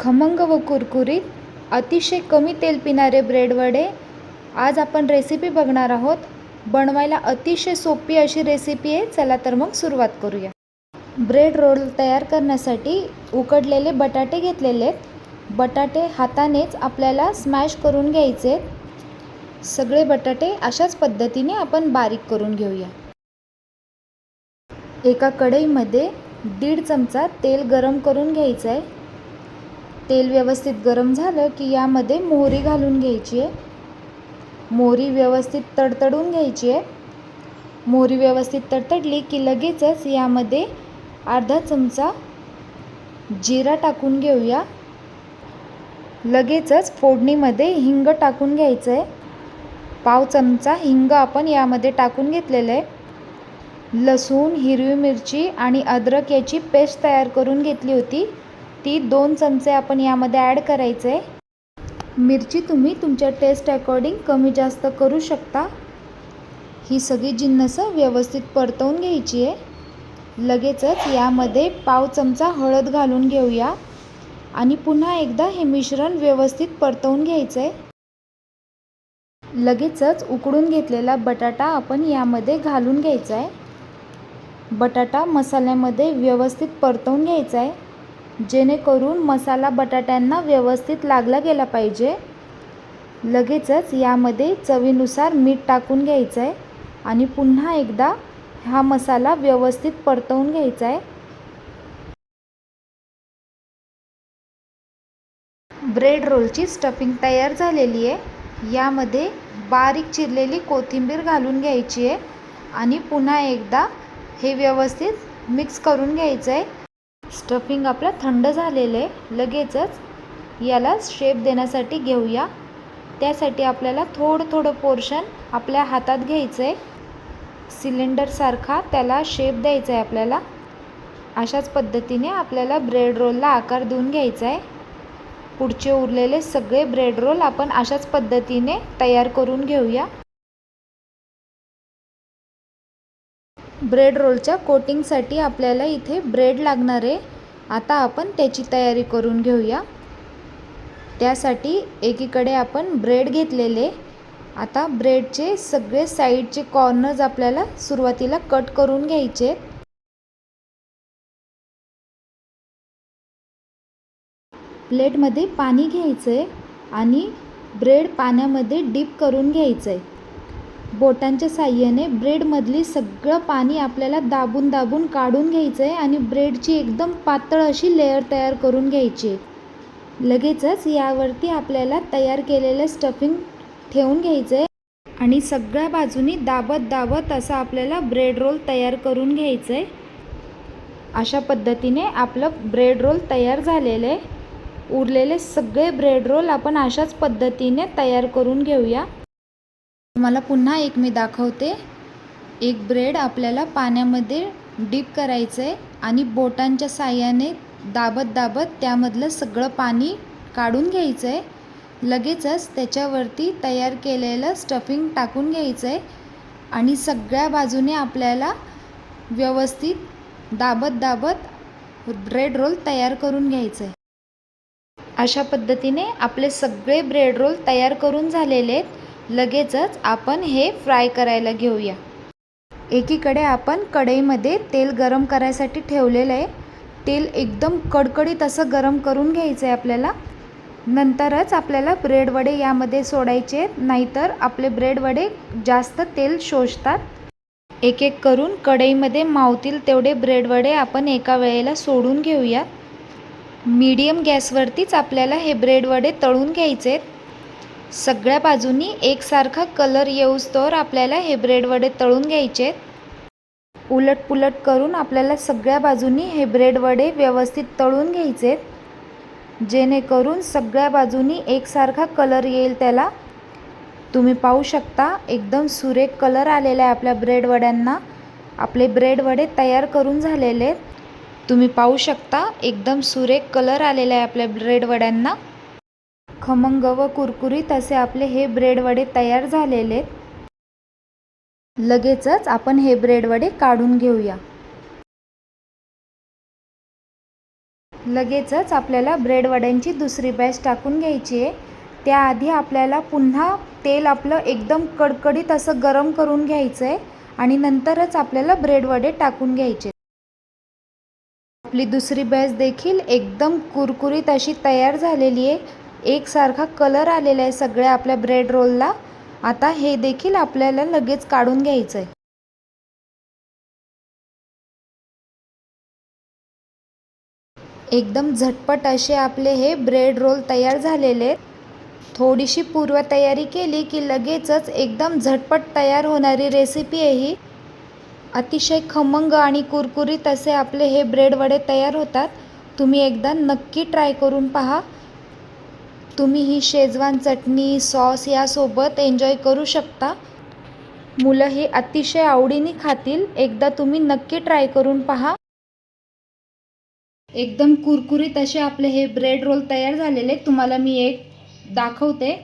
खमंग व कुरकुरीत अतिशय कमी तेल पिणारे ब्रेडवडे आज आपण रेसिपी बघणार आहोत. बनवायला अतिशय सोपी अशी रेसिपी आहे. चला तर मग सुरुवात करूया. ब्रेड रोल तयार करण्यासाठी उकडलेले बटाटे घेतलेले आहेत. बटाटे हातानेच आपल्याला स्मॅश करून घ्यायचे सगळे बटाटे अशाच पद्धतीने आपण बारीक करून घेऊया. एका कढईमध्ये दीड चमचा तेल गरम करून घ्यायचं आहे तेल व्यवस्थित गरम झालं की यामध्ये मोहरी घालून घ्यायची आहे. मोहरी व्यवस्थित तडतडून घ्यायची आहे. मोहरी व्यवस्थित तडतडली की लगेचच यामध्ये अर्धा चमचा जिरा टाकून घेऊया. लगेचच फोडणीमध्ये हिंग टाकून घ्यायचं आहे पाव चमचा हिंग आपण यामध्ये टाकून घेतलेलं आहे. लसूण हिरवी मिरची आणि अद्रक याची पेस्ट तयार करून घेतली होती. ती दोन चमचे आपण यामध्ये ॲड करायचे. आहे मिरची तुम्ही तुमच्या टेस्ट अकॉर्डिंग कमी जास्त करू शकता. ही सगळी जिन्नसं व्यवस्थित परतवून घ्यायची आहे. लगेचच यामध्ये पाव चमचा हळद घालून घेऊया. आणि पुन्हा एकदा हे मिश्रण व्यवस्थित परतवून घ्यायचं आहे लगेचच उकडून घेतलेला बटाटा आपण यामध्ये घालून घ्यायचा आहे बटाटा मसाल्यामध्ये व्यवस्थित परतवून घ्यायचा आहे जेणेकरून मसाला बटाट्यांना व्यवस्थित लागला गेला पाहिजे. लगेचच यामध्ये चवीनुसार मीठ टाकून घ्यायचं आहे आणि पुन्हा एकदा हा मसाला व्यवस्थित परतवून घ्यायचा आहे ब्रेड रोलची स्टफिंग तयार झालेली आहे. यामध्ये बारीक चिरलेली कोथिंबीर घालून घ्यायची आहे आणि पुन्हा एकदा हे व्यवस्थित मिक्स करून घ्यायचं आहे स्टफिंग आपलं थंड झालेलं आहे लगेचच याला शेप देण्यासाठी घेऊया. त्यासाठी आपल्याला थोडं थोडं पोर्शन आपल्या हातात घ्यायचं आहे सिलेंडरसारखा त्याला शेप द्यायचा आहे आपल्याला. अशाच पद्धतीने आपल्याला ब्रेड रोलला आकार देऊन घ्यायचा आहे पुढचे उरलेले सगळे ब्रेड रोल आपण अशाच पद्धतीने तयार करून घेऊया. ब्रेड रोलच्या कोटिंगसाठी आपल्याला इथे ब्रेड लागणार आहे. आता आपण त्याची तयारी करून घेऊया. त्यासाठी एकीकडे आपण ब्रेड घेतलेले. आता ब्रेडचे सगळे साईडचे कॉर्नर्स आपल्याला सुरुवातीला कट करून घ्यायचे प्लेटमध्ये पाणी घ्यायचं आहे आणि ब्रेड पाण्यामध्ये डीप करून घ्यायचं आहे बोटांच्या साह्याने ब्रेडमधली सगळं पाणी आपल्याला दाबून दाबून काढून घ्यायचं आहे आणि ब्रेडची एकदम पातळ अशी लेअर तयार करून घ्यायची. आहे लगेचच यावरती आपल्याला तयार केलेलं स्टफिंग ठेवून घ्यायचं आहे आणि सगळ्या बाजूनी दाबत दाबत असं आपल्याला ब्रेड रोल तयार करून घ्यायचं आहे अशा पद्धतीने आपलं ब्रेड रोल तयार झालेलं. आहे उरलेले सगळे ब्रेड रोल आपण अशाच पद्धतीने तयार करून घेऊया. तुम्हाला पुन्हा एक मी दाखवते. एक ब्रेड आपल्याला पाण्यामध्ये डीप करायचं आहे आणि बोटांच्या साह्याने दाबत दाबत त्यामधलं सगळं पाणी काढून घ्यायचं आहे लगेचच त्याच्यावरती तयार केलेलं स्टफिंग टाकून घ्यायचं आहे आणि सगळ्या बाजूने आपल्याला व्यवस्थित दाबत दाबत ब्रेड रोल तयार करून घ्यायचं आहे अशा पद्धतीने आपले सगळे ब्रेड रोल तयार करून झालेले आहेत. लगेचच आपण हे फ्राय करायला घेऊया. एकीकडे आपण कढईमध्ये तेल गरम करायसाठी ठेवलेलं आहे. तेल एकदम कडकडीत असं गरम करून घ्यायचं आहे आपल्याला. नंतरच आपल्याला ब्रेड वडे यामध्ये सोडायचे आहेत. नाहीतर आपले ब्रेड वडे जास्त तेल शोषतात. एक एक करून कढईमध्ये मावतील तेवढे ब्रेड वडे आपण एका वेळेला सोडून घेऊयात. मीडियम गॅसवरतीच आपल्याला हे ब्रेड वडे तळून घ्यायचे आहेत. सगळ्या बाजूनी एकसारखा कलर येऊस्तोवर आपल्याला हे ब्रेड वडे तळून घ्यायचे आहेत. करून आपल्याला सगळ्या बाजूनी हे ब्रेड वडे व्यवस्थित तळून घ्यायचे आहेत. जेणेकरून सगळ्या बाजूनी एकसारखा कलर येईल त्याला. तुम्ही पाहू शकता एकदम सुरेख कलर आलेला आहे आपल्या ब्रेड वड्यांना. आपले ब्रेड वडे तयार करून झालेले आहेत. तुम्ही पाहू शकता एकदम सुरेख कलर आलेला आहे आपल्या ब्रेड वड्यांना. खमंग व कुरकुरीत असे आपले हे ब्रेड वडे तयार झालेले आहेत. लगेचच आपण हे ब्रेड वडे काढून घेऊया. लगेचच आपल्याला ब्रेड वड्यांची दुसरी बॅच टाकून घ्यायची आहे. त्याआधी आपल्याला पुन्हा तेल आपलं एकदम कडकडीत असं गरम करून घ्यायचं आहे आणि नंतरच आपल्याला ब्रेड वडे टाकून घ्यायचे आपली दुसरी बॅच देखील एकदम कुरकुरीत अशी तयार झालेली आहे. एकसारखा कलर आलेला आहे सगळ्या आपल्या ब्रेड रोलला आता हे देखील आपल्याला लगेच काढून घ्यायचं आहे एकदम झटपट असे आपले हे ब्रेड रोल तयार झालेले थोडीशी पूर्वतयारी केली की लगेचच एकदम झटपट तयार होणारी रेसिपी आहे ही. अतिशय खमंग आणि कुरकुरीत असे आपले हे ब्रेड वडे तयार होतात. तुम्ही एकदा नक्की ट्राय करून पहा. तुम्ही ही शेजवान चटणी सॉस यासोबत एन्जॉय करू शकता. मुलं हे अतिशय आवडीने खातील. एकदा तुम्ही नक्की ट्राय करून पहा. एकदम कुरकुरीत असे आपले हे ब्रेड रोल तयार झालेले. तुम्हाला मी एक दाखवते.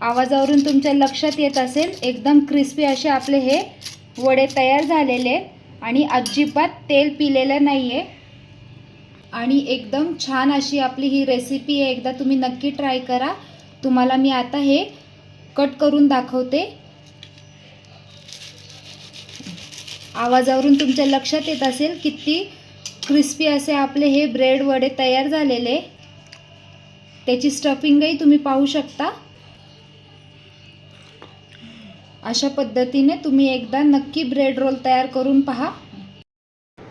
आवाजावरून तुमच्या लक्षात येत असेल. एकदम क्रिस्पी असे आपले हे वडे तयार झालेले. आणि अजिबात तेल पिलेलं नाही आहे आणि एकदम छान अशी आपली ही रेसिपी आहे. एकदा तुम्ही नक्की ट्राय करा. तुम्हाला मी आता हे कट करून दाखवते. आवाजावरून तुमच्या लक्षात येत असेल किती क्रिस्पी असे आपले हे ब्रेड वडे तयार झालेले. त्याची स्टफिंगही तुम्ही पाहू शकता. अशा पद्धतीने तुम्ही एकदा नक्की ब्रेड रोल तयार करून पहा.